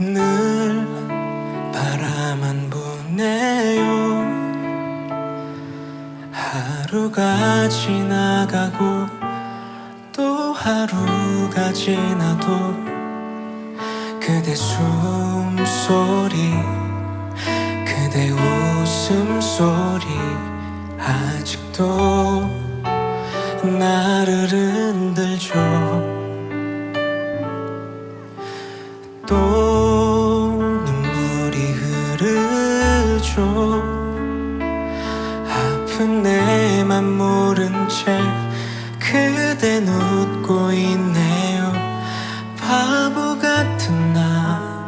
늘 바라만 보내요. 하루가 지나가고 또 하루가 지나도 그대 숨소리 그대 웃음소리 아직도 나를 흔들죠 흐르죠 아픈 내 맘 모른 채 그댄 웃고 있네요. 바보 같은 나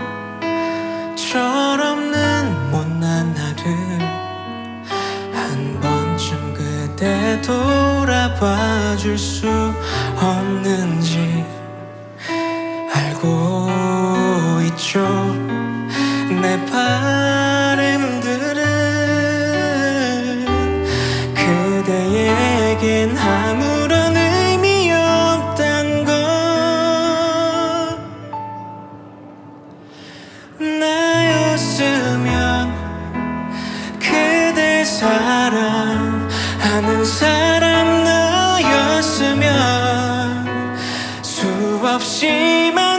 철없는 못난 나를 한 번쯤 그대 돌아봐 줄 수 없는지 알고 있죠 사랑하는 사람 나였으면 수없이 많은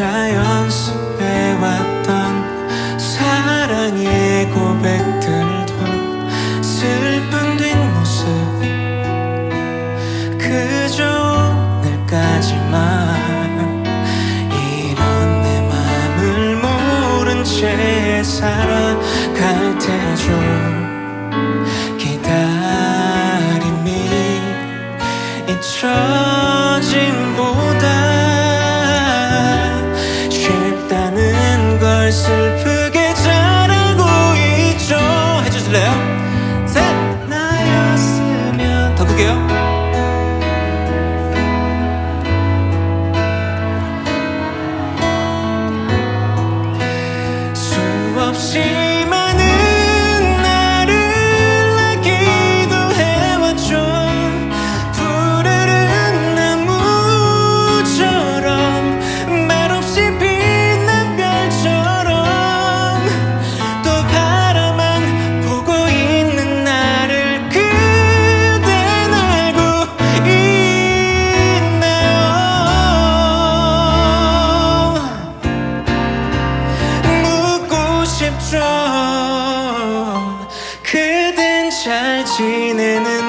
혼자 연습해왔던 사랑의 고백들도 슬픈 뒷모습. 그저 오늘까지만 이런 내 맘을 모른 채 살아갈 테죠 기다림이 잊혀짐보다 싶죠 그댄 잘 지내는가